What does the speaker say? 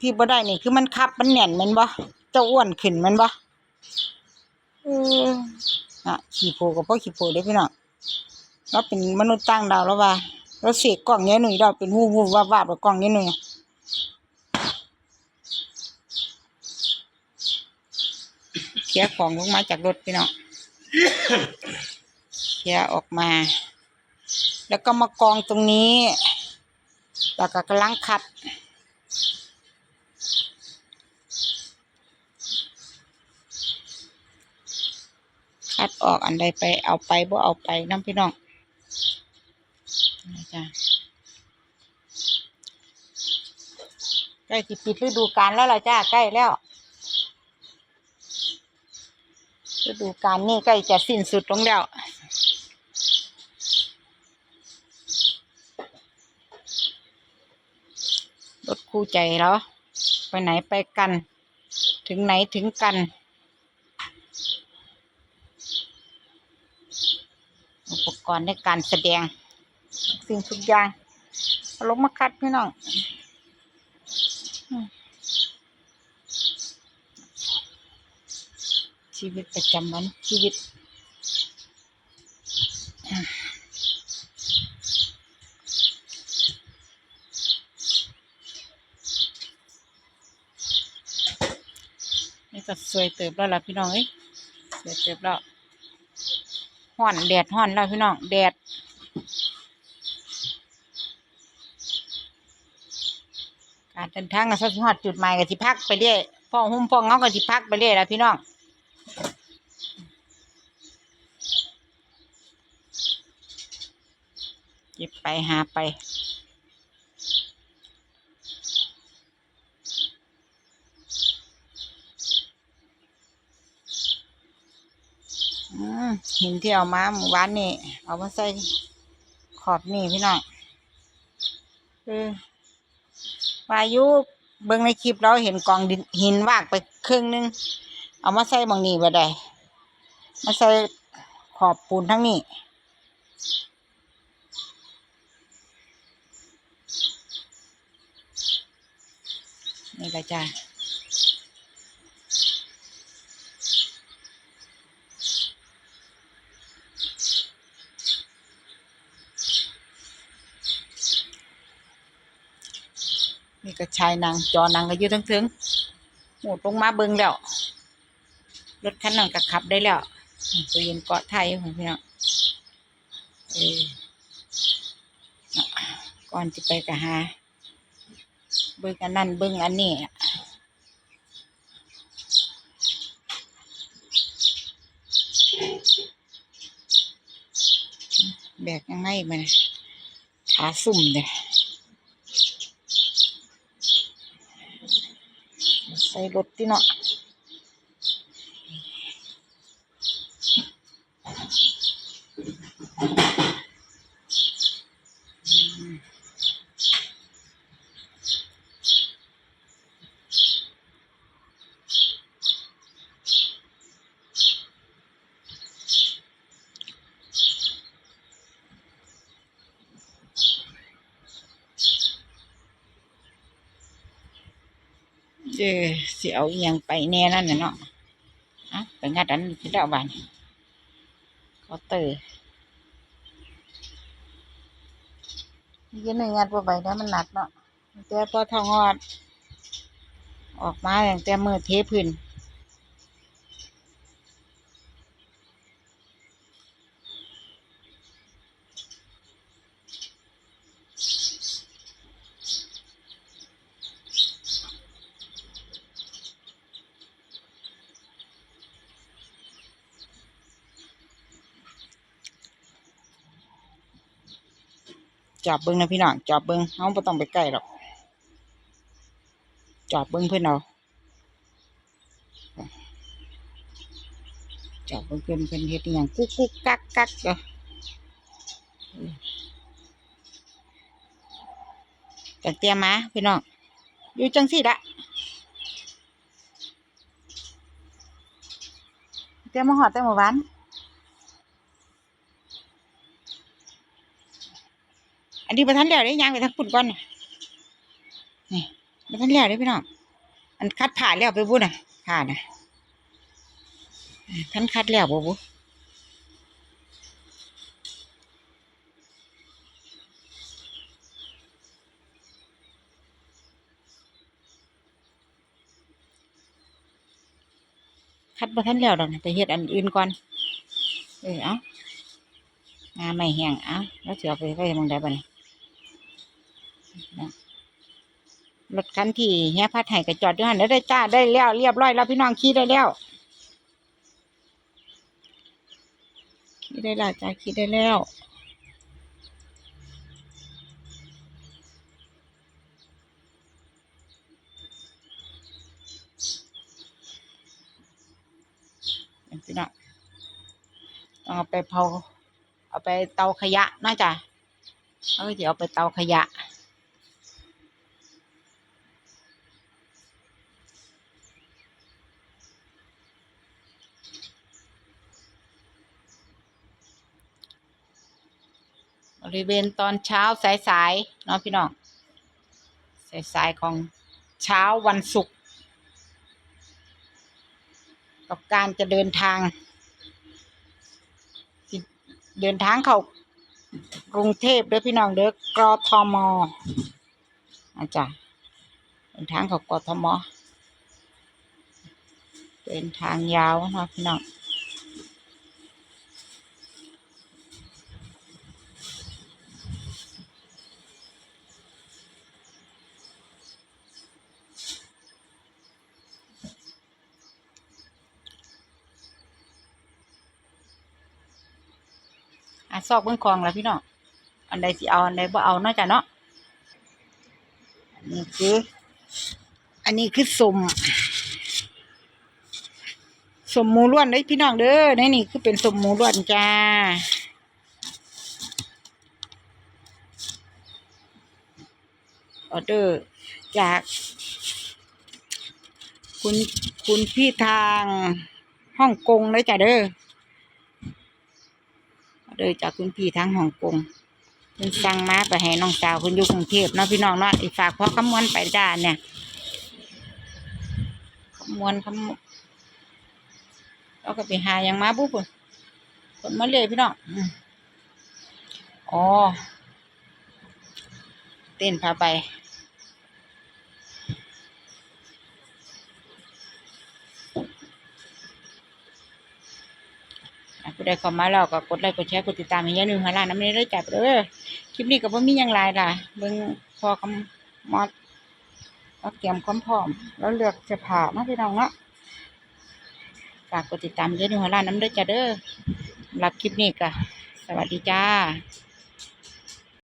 ที่บ่ได้นี่คือมันคับมันแน่นแม่นบ่เจ้าอ้วนขึ้นแม่นบ่เอออะขี้โพกับพ่อขี้โพเด้อพี่น้องเราเป็นมนุษย์ต่างดาวแล้วว่าเราเสกกล้องเนี้ยหนุ่ยเราเป็นวูบวูบวาบวาบกับกล้องเนี้ยหนุ่ยเคลียร์ของลงมาจากรถพี่น้องเคลียร์ออกมา แล้วก็มากองตรงนี้ แล้วก็กำลังขัด คัดออกอันใดไปเอาไปบ่เอาไปน้ำพี่น้องนี่จ้ะใกล้สิปิดฤดูกาลแล้วล่ะจ้าใกล้แล้วฤดูกาลนี่ใกล้จะสิ้นสุดลงแล้ว รถคู่ใจแล้วไปไหนไปกัน ถึงไหนถึงกัน อุปกรณ์ในการแสดง สิ่งทุกอย่างลงมาคัดพี่น้องชีวิตประจำวันชีวิตอืมนี่ ก็สวยเติบแล้วล่ะพี่น้องเอ้ยสวยเติบแล้วห้อนแดดห้อนแล้วพี่น้องแดดการเดินทางก็สักฮอดจุดหมายก็สิพักไปเรื่อยพ่อหุ้มพ่อเงาก็สิพักไปเรื่อยแล้วพี่น้องเก็บไปหาไป หินที่เอามาหมู่บ้านนี่เอามาใส่ขอบนี่พี่น้องเออวายุเบิ่งในคลิปเราเห็นกองหินวากไปครึ่งหนึง เอามาใส่บางนี่บ่ได้มาใส่ขอบปูนทั้งนี้นี่ละจ้า นี่ก็ชายนางจอนางก็ยู่ทั้งถึงหมดลงมาเบิ่งแล้ว รถคันนั้นก็ขับได้แล้วอืมไปยืนเกาะไทยของพี่น้องเออเนาะก่อนจะไปก็หา เบิ่งอันนั้นเบิ่งอันนี้แบกยังไงมันขาสุ่มเด้ ใส่รถที่เนาะ เออสิเอาอียงไปแน่นั่นน่ะเนาะอะไปงัดอันนี้ที่ดาวบานเคาน์เตอร์ยันหนึ่งงัดบ่ไปได้มันหนักเนาะแต่พอทองอด ออกมาอย่างแต่มือเทพื้น จอบเบิ้งนะพี่น้องจอบเบิ้งเขาไม่ต้องไปใกล้หรอกจอบเบิ้งเพื่อนเอาจอบเบิ้งเพื่อนเพื่อนเฮ็ดอย่างกุ๊กกุ๊กกักกักเด้อจังเตรียมมาพี่น้องอยู่จังสิละเตรียมมาหอดแต่เมื่อวาน นนนี้ประทันแล้วได้ย่างไปทั้งปุ่นก่อนนะนี่ประทันแล้วได้พี่น้องอันคัดผ่านแล้วไปบุ่นน่ะผ่าน่ะท่านคัดแล้วบ่บุคัดประทันแล้วดอกนะไปเฮ็ดอันอื่นก่อน เออเอางาไม่แห้งเอาแล้วเสือไปไว้มองใดบ้านี่นะ รถคันที่แห่พัดไห้ก็จอดอยู่หันแล้วได้จ้าได้แล้วเรียบร้อยแล้วพี่น้องขี่ได้แล้วขี่ได้แล้วจ้าขี่ได้แล้วพี่น้องต้องเอาไปเผาเอาไปเตาขยะน่าจะเอาไปเอาไปเตาขยะ บริเวณตอนเช้าสายๆเนาะพี่น้องสายๆของเช้าวันศุกร์กับการจะเดินทาง เดินทางเข้ากรุงเทพเด้อพี่น้องเด้อกรทมอาจารย์เดินทางเข้ากรทมเดินทางยาวเนาะพี่น้อง อะซอกเบื้องคลองแล้วพี่น้องอันใดสิเอาอันใดบ่เอาเนาจ้ะเนาะอันนี้คือ อันนี้คือสมสมหมูล้วนเลยพี่น้องเด้อในนี่คือเป็นสมหมูล้วนจ้าออเดอร์จากคุณคุณพี่ทางฮ่องกงเลยจ้ะเด้อ เดินจากคุณพี่ทางฮ่องกงเพิ่นสั่งมาไปให้น้องสาวคุณอยู่กรุงเทพเนาะพี่น้องเนาะอีฝากพ่อคำมวนไปด้านเนี่ยคำมวนคำเราก็ไปหาอย่างมาบุพุ่นคนมาเลยพี่น้องอ๋อเต้นพาไป ผู้ใดเข้ามาแล้วก็กดไลค์กดแชร์กดติดตามให้ยายหนึ่งหาล้านน้ำนี้ได้จับเด้อคลิปนี้ก็บ่มีหยังหลายล่ะเบิ่งพอคำมอดเราเตรียมความพร้อมแล้วเลือกเสื้อผ้ามาพี่น้องเนาะฝากกดติดตามยายหนึ่งหาล้านน้ำได้จ้ะเด้อรับคลิปนี้ก็สวัสดีจ้า